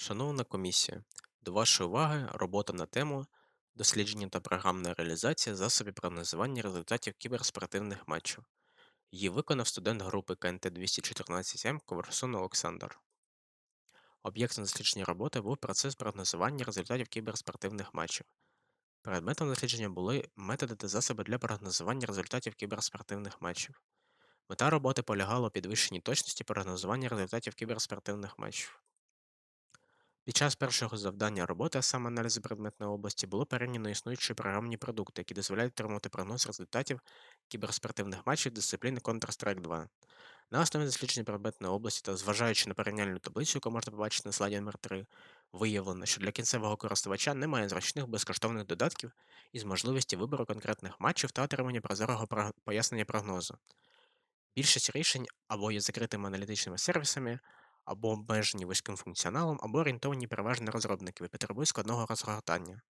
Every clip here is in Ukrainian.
Шановна комісія, до вашої уваги робота на тему дослідження та програмна реалізація засобів прогнозування результатів кіберспортивних матчів. Її виконав студент групи КНТ 214 м Коварсон Олександр. Об'єктом дослідження роботи був процес прогнозування результатів кіберспортивних матчів. Предметом дослідження були методи та засоби для прогнозування результатів кіберспортивних матчів. Мета роботи полягала у підвищенні точності прогнозування результатів кіберспортивних матчів. Під час першого завдання роботи, а саме аналізу предметної області, було порівняно існуючі програмні продукти, які дозволяють отримати прогноз результатів кіберспортивних матчів дисципліни Counter-Strike 2. На основі дослідження предметної області та зважаючи на порівняльну таблицю, яку можна побачити на слайді номер 3 виявлено, що для кінцевого користувача немає зручних безкоштовних додатків із можливості вибору конкретних матчів та отримання прозорого про- пояснення прогнозу. Більшість рішень або є закритими аналітичними сервісами, або обмежені вузьким функціоналом, або орієнтовані переважно на розробників і потребують складного розгортання.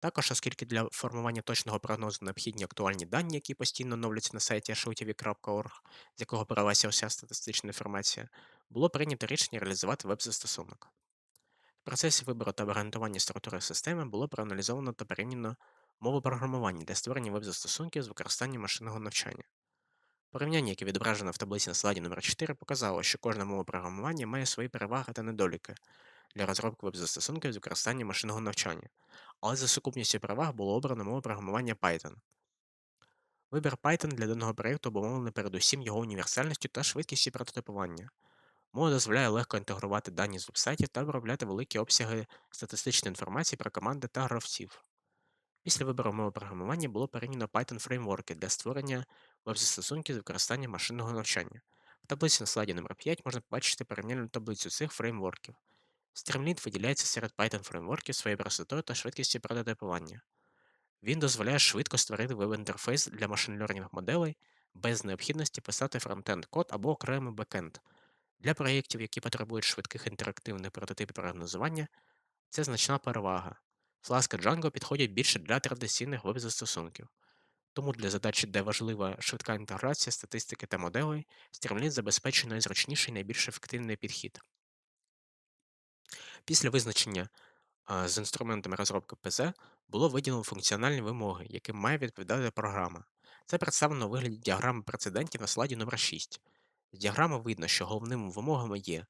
Також, оскільки для формування точного прогнозу необхідні актуальні дані, які постійно оновлюються на сайті ashutv.org, з якого берелася вся статистична інформація, було прийнято рішення реалізувати веб-застосунок. В процесі вибору та обґрунтування структури системи було проаналізовано та порівняно мову програмування для створення веб-застосунків з використанням машинного навчання. Порівняння, яке відображено в таблиці на слайді номер 4 показало, що кожна мова програмування має свої переваги та недоліки для розробки веб-застосунків з використанням машинного навчання, але за сукупністю переваг було обрано мову програмування Python. Вибір Python для даного проєкту обумовлений передусім його універсальністю та швидкістю прототипування. Мова дозволяє легко інтегрувати дані з вебсайтів та обробляти великі обсяги статистичної інформації про команди та гравців. Після вибору мови програмування було порівняно Python фреймворки для створення веб-застосунків з використанням машинного навчання. В таблиці на слайді номер 5 можна побачити порівняльну таблицю цих фреймворків. Streamlit виділяється серед Python фреймворків своєю простотою та швидкістю прототипування. Він дозволяє швидко створити веб-інтерфейс для машин learning моделей без необхідності писати фронтенд код або окремий бекенд. Для проєктів, які потребують швидких інтерактивних прототипів прогнозування, це значна перевага. Flask і Django підходять більше для традиційних веб-застосунків. Тому для задач, де важлива швидка інтеграція статистики та моделей, Streamlit забезпечує найзручніший і найбільш ефективний підхід. Після визначення з інструментами розробки ПЗ було виділено функціональні вимоги, яким має відповідати програма. Це представлено у вигляді діаграми прецедентів на слайді номер 6. З діаграми видно, що головними вимогами є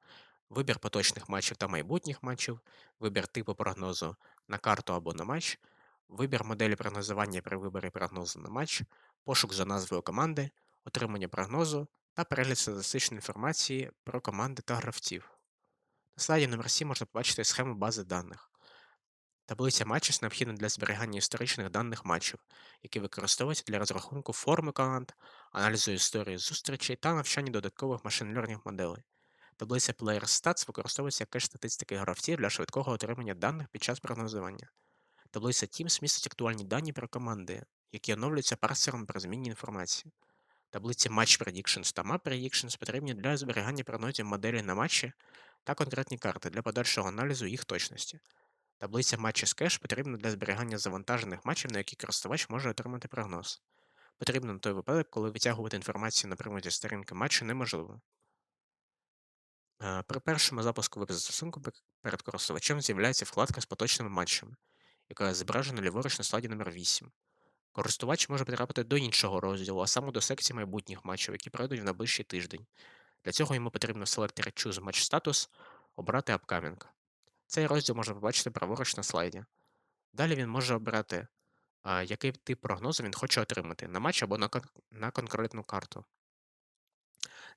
вибір поточних матчів та майбутніх матчів, вибір типу прогнозу на карту або на матч, вибір моделі прогнозування при виборі прогнозу на матч, пошук за назвою команди, отримання прогнозу та перегляд статистичної інформації про команди та гравців. На слайді номер 7 можна побачити схему бази даних. Таблиця матчів необхідна для зберігання історичних даних матчів, які використовуються для розрахунку форми команд, аналізу історії зустрічей та навчання додаткових машин learning моделей. Таблиця Player Stats використовується як кеш статистики гравців для швидкого отримання даних під час прогнозування. Таблиця Teams містить актуальні дані про команди, які оновлюються парсером при зміні інформації. Таблиці Match Predictions та Map Predictions потрібні для зберігання прогнозів моделі на матчі та конкретні карти для подальшого аналізу їх точності. Таблиця Matches Cache потрібна для зберігання завантажених матчів, на які користувач може отримати прогноз. Потрібно на той випадок, коли витягувати інформацію на приводі сторінки матчу неможливо. Е, При першому запуску веб-застосунку перед користувачем з'являється вкладка з поточними матчами, яка зображена ліворуч на слайді номер 8. Користувач може потрапити до іншого розділу, а саме до секції майбутніх матчів, які пройдуть в найближчий тиждень. Для цього йому потрібно в селекторі Choose Match Status обрати Upcoming. Цей розділ можна побачити праворуч на слайді. Далі він може обрати, який тип прогнозу він хоче отримати на матч або на, кон- на конкретну карту.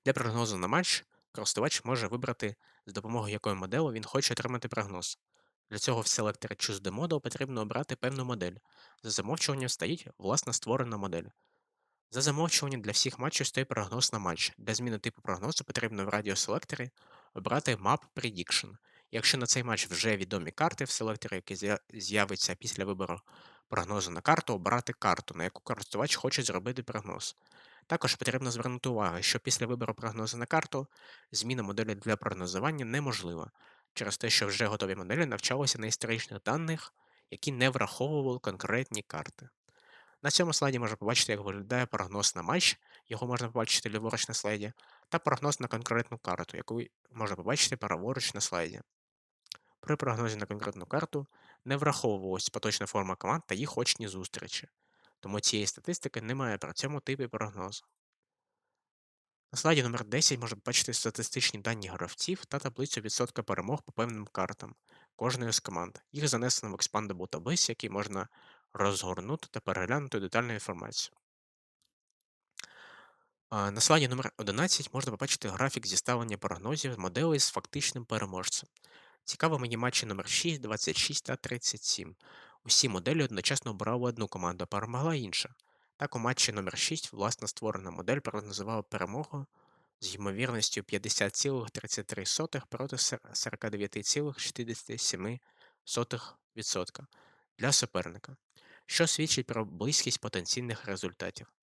Для прогнозу на матч користувач може вибрати, з допомогою якої моделі він хоче отримати прогноз. Для цього в селекторі Choose the Model потрібно обрати певну модель. За замовчуванням стоїть власна створена модель. За замовчуванням для всіх матчів стоїть прогноз на матч. Для зміни типу прогнозу потрібно в радіоселекторі обрати Map Prediction. Якщо на цей матч вже відомі карти в селекторі, який з'явиться після вибору прогнозу на карту, обрати карту, на яку користувач хоче зробити прогноз. Також потрібно звернути увагу, що після вибору прогнозу на карту зміна моделі для прогнозування неможлива, через те, що вже готові моделі навчалися на історичних даних, які не враховували конкретні карти. На цьому слайді можна побачити, як виглядає прогноз на матч, його можна побачити ліворуч на слайді, та прогноз на конкретну карту, яку можна побачити праворуч на слайді. При прогнозі на конкретну карту не враховувалась поточна форма команд та їх очні зустрічі, тому цієї статистики немає при цьому типі прогнозу. На слайді номер 10 можна бачити статистичні дані гравців та таблицю відсотка перемог по певним картам кожної з команд. Їх занесено в Expandable таблиці, який можна розгорнути та переглянути детальну інформацію. На слайді номер 11 можна побачити графік зіставлення прогнозів моделей з фактичним переможцем. Цікаво мені матчі номер 6, 26 та 37. Усі моделі одночасно обирали одну команду, а перемогла інша. Так, у матчі номер 6 власна створена модель прогнозувала перемогу з ймовірністю 50,33 проти 49,67% для суперника, що свідчить про близькість потенційних результатів.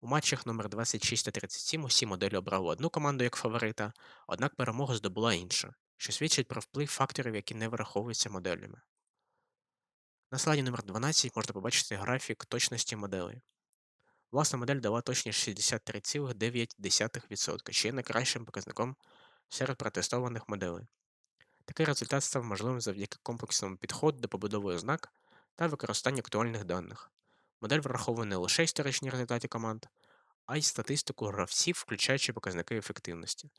У матчах номер 26 та 37 усі моделі обрали одну команду як фаворита, однак перемогу здобула інша, що свідчить про вплив факторів, які не враховуються моделями. На слайді номер 12 можна побачити графік точності моделей. Власна модель дала точність 63,9%, що є найкращим показником серед протестованих моделей. Такий результат став можливим завдяки комплексному підходу до побудови ознак та використанню актуальних даних. Модель враховує не лише історичні результати команд, а й статистику гравців, включаючи показники ефективності.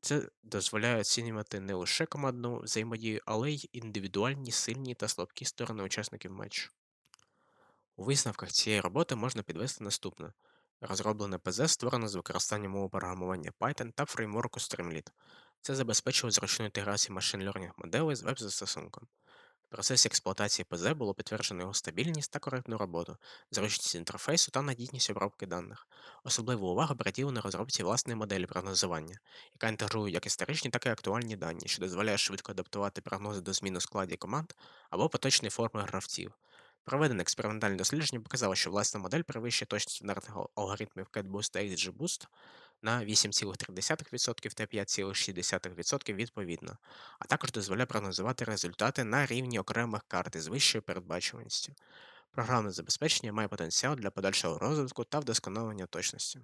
Це дозволяє оцінювати не лише командну взаємодію, але й індивідуальні сильні та слабкі сторони учасників матчу. У висновках цієї роботи можна підвести наступне. Розроблене ПЗ створено з використанням мови програмування Python та фреймворку Streamlit. Це забезпечило зручну інтеграцію машин learning моделей з веб-застосунком. В процесі експлуатації ПЗ було підтверджено його стабільність та коректну роботу, зручність інтерфейсу та надійність обробки даних. Особливу увагу приділено розробці власної моделі прогнозування, яка інтегрує як історичні, так і актуальні дані, що дозволяє швидко адаптувати прогнози до змін у складі команд або поточної форми гравців. Проведене експериментальне дослідження показало, що власна модель перевищує точність стандартних алгоритмів CatBoost та XGBoost на 8,3% та 5,6% відповідно, а також дозволяє прогнозувати результати на рівні окремих карт із вищою передбачуваністю. Програмне забезпечення має потенціал для подальшого розвитку та вдосконалення точності.